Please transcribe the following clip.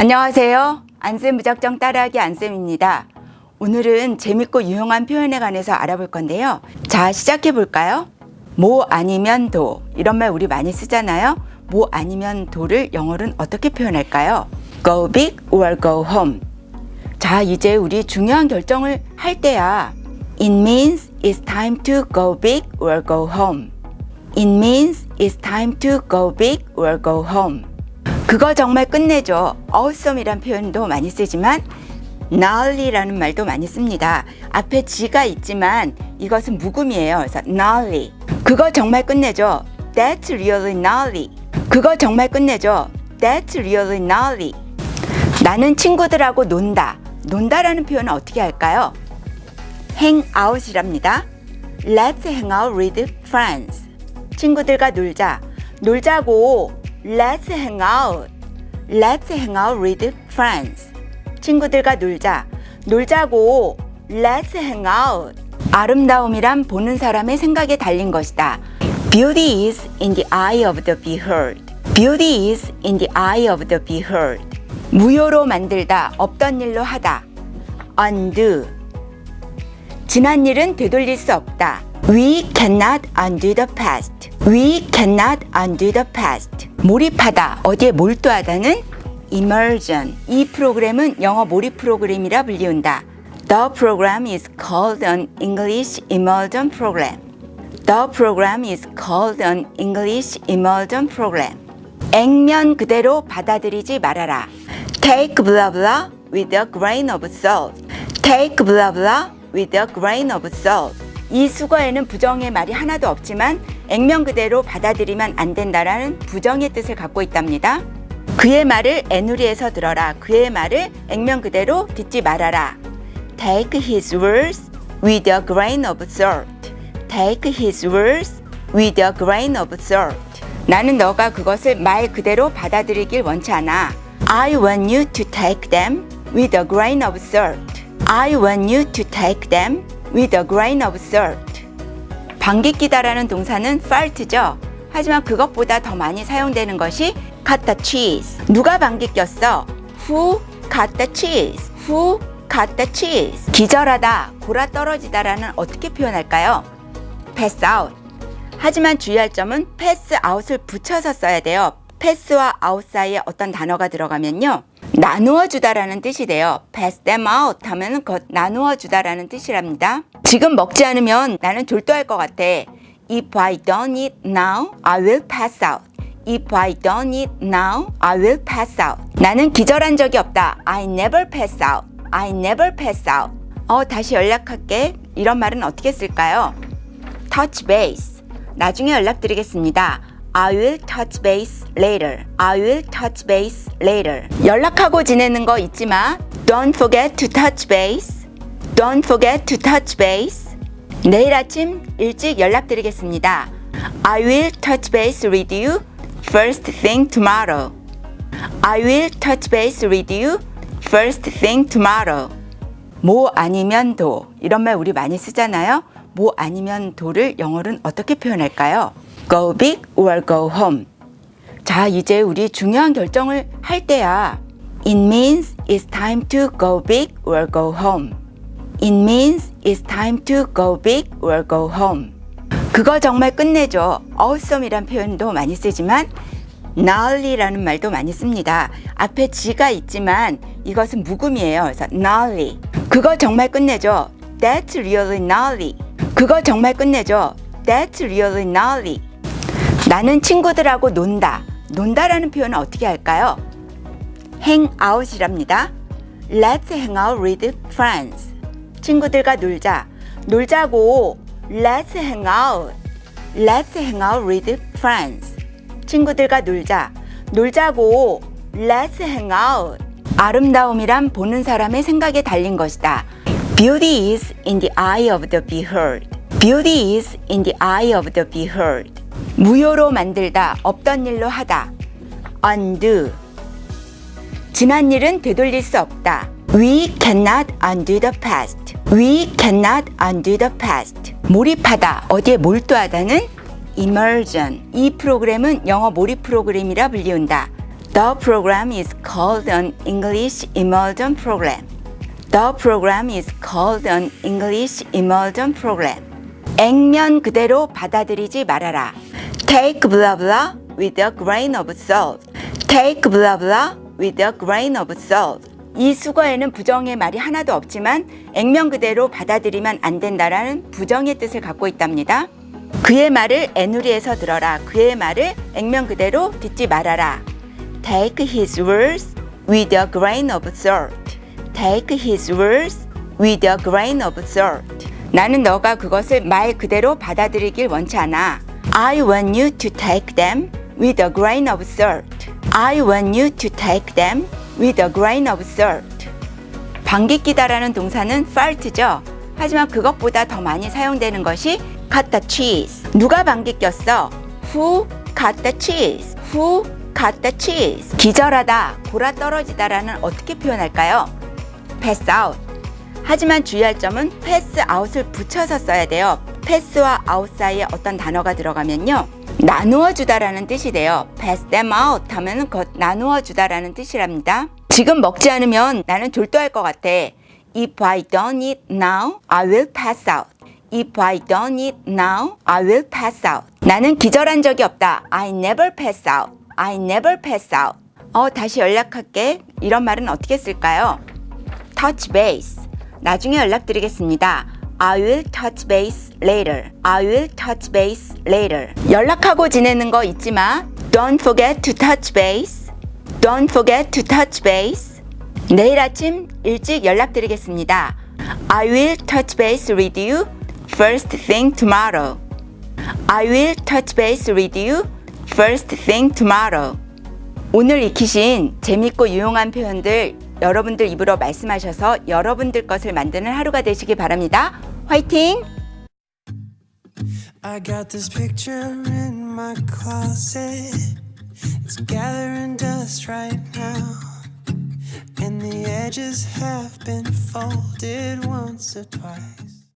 안녕하세요. 안쌤 무작정 따라하기 안쌤입니다. 오늘은 재밌고 유용한 표현에 관해서 알아볼 건데요. 자, 시작해 볼까요? 뭐 아니면 도. 이런 말 우리 많이 쓰잖아요. 뭐 아니면 도를 영어로는 어떻게 표현할까요? Go big or go home. 자, 이제 우리 중요한 결정을 할 때야. It means it's time to go big or go home. It means it's time to go big or go home. 그거 정말 끝내줘. awesome이란 표현도 많이 쓰지만 gnarly라는 말도 많이 씁니다. 앞에 G가 있지만 이것은 묵음이에요. 그래서 gnarly. 그거 정말 끝내줘. That's really gnarly. 그거 정말 끝내줘. That's really gnarly. 나는 친구들하고 논다. 논다라는 표현은 어떻게 할까요? hang out이랍니다. Let's hang out with friends. 친구들과 놀자. 놀자고. Let's hang out. Let's hang out with friends. 친구들과 놀자. 놀자고. Let's hang out. 아름다움이란 보는 사람의 생각에 달린 것이다. Beauty is in the eye of the beholder. Beauty is in the eye of the beholder. 무효로 만들다, 없던 일로 하다. undo. 지난 일은 되돌릴 수 없다. We cannot undo the past. We cannot undo the past. 몰입하다, 어디에 몰두하다는 immersion. 이 프로그램은 영어 몰입 프로그램이라 불리운다. The program is called an English immersion program. The program is called an English immersion program. 액면 그대로 받아들이지 말아라. Take blah blah with a grain of salt. Take blah blah with a grain of salt. 이 수거에는 부정의 말이 하나도 없지만 액면 그대로 받아들이면 안 된다라는 부정의 뜻을 갖고 있답니다. 그의 말을 애누리에서 들어라. 그의 말을 액면 그대로 듣지 말아라. Take his words with a grain of salt. Take his words with a grain of salt. 나는 너가 그것을 말 그대로 받아들이길 원치 않아. I want you to take them with a grain of salt. I want you to take them with a grain of salt. 방귀 끼다라는 동사는 fart죠. 하지만 그것보다 더 많이 사용되는 것이 cut the cheese. 누가 방귀 꼈어? Who cut the cheese? Who cut the cheese? 기절하다, 골아 떨어지다라는 어떻게 표현할까요? pass out. 하지만 주의할 점은 pass out을 붙여서 써야 돼요. pass와 out 사이에 어떤 단어가 들어가면요. 나누어 주다라는 뜻이 돼요. pass them out 하면 그 나누어 주다라는 뜻이랍니다. 지금 먹지 않으면 나는 졸도할 것 같아. If I don't eat now, I will pass out. If I don't eat now, I will pass out. 나는 기절한 적이 없다. I never pass out. I never pass out. 어, 다시 연락할게. 이런 말은 어떻게 쓸까요? touch base. 나중에 연락드리겠습니다. I will touch base later. I will touch base later. 연락하고 지내는 거 잊지 마. Don't forget to touch base. Don't forget to touch base. 내일 아침 일찍 연락드리겠습니다. I will touch base with you first thing tomorrow. I will touch base with you first thing tomorrow. 뭐 아니면 도 이런 말 우리 많이 쓰잖아요. 뭐 아니면 도를 영어로는 어떻게 표현할까요? Go big or go home. 자, 이제 우리 중요한 결정을 할 때야. It means it's time to go big or go home. It means it's time to go big or go home. 그거 정말 끝내줘. awesome이란 표현도 많이 쓰지만 gnarly라는 말도 많이 씁니다. 앞에 G가 있지만 이것은 묵음이에요. 그래서 gnarly. 그거 정말 끝내줘. That's really gnarly. 그거 정말 끝내줘. That's really gnarly. 나는 친구들하고 논다. 논다라는 표현은 어떻게 할까요? hang out이랍니다. Let's hang out with friends. 친구들과 놀자. 놀자고. Let's hang out. Let's hang out with friends. 친구들과 놀자. 놀자고. Let's hang out. 아름다움이란 보는 사람의 생각에 달린 것이다. Beauty is in the eye of the beholder. Beauty is in the eye of the beholder. 무효로 만들다, 없던 일로 하다. undo. 지난 일은 되돌릴 수 없다. We cannot undo the past. We cannot undo the past. 몰입하다, 어디에 몰두하다는 immersion. 이 프로그램은 영어 몰입 프로그램이라 불리운다. The program is called an English immersion program. The program is called an English immersion program. 액면 그대로 받아들이지 말아라. Take blah blah with a grain of salt. Take blah blah with a grain of salt. 이 수거에는 부정의 말이 하나도 없지만 액면 그대로 받아들이면 안 된다라는 부정의 뜻을 갖고 있답니다. 그의 말을 애누리에서 들어라. 그의 말을 액면 그대로 듣지 말아라. Take his words with a grain of salt. Take his words with a grain of salt. 나는 너가 그것을 말 그대로 받아들이길 원치 않아. I want you to take them with a grain of salt. I want you to take them with a grain of salt. 방귀 끼다라는 동사는 fart죠. 하지만 그것보다 더 많이 사용되는 것이 cut the cheese. 누가 방귀 꼈어? Who cut the cheese? Who cut the cheese? 기절하다, 골아 떨어지다라는 어떻게 표현할까요? pass out. 하지만 주의할 점은 pass out을 붙여서 써야 돼요. Pass와 out 사이에 어떤 단어가 들어가면요. 나누어 주다라는 뜻이 돼요. pass them out 하면은 그 나누어 주다라는 뜻이랍니다. 지금 먹지 않으면 나는 졸도할 것 같아. If I don't eat now, I will pass out. If I don't eat now, I will pass out. 나는 기절한 적이 없다. I never pass out. I never pass out. 어, 다시 연락할게. 이런 말은 어떻게 쓸까요? touch base. 나중에 연락드리겠습니다. I will touch base later. I will touch base later. 연락하고 지내는 거 잊지 마. Don't forget to touch base. Don't forget to touch base. 내일 아침 일찍 연락드리겠습니다. I will touch base with you first thing tomorrow. I will touch base with you first thing tomorrow. 오늘 익히신 재밌고 유용한 표현들 여러분들 입으로 말씀하셔서 여러분들 것을 만드는 하루가 되시기 바랍니다. 화이팅! I got this picture in my closet. It's gathering dust right now. And the edges have been folded once or twice.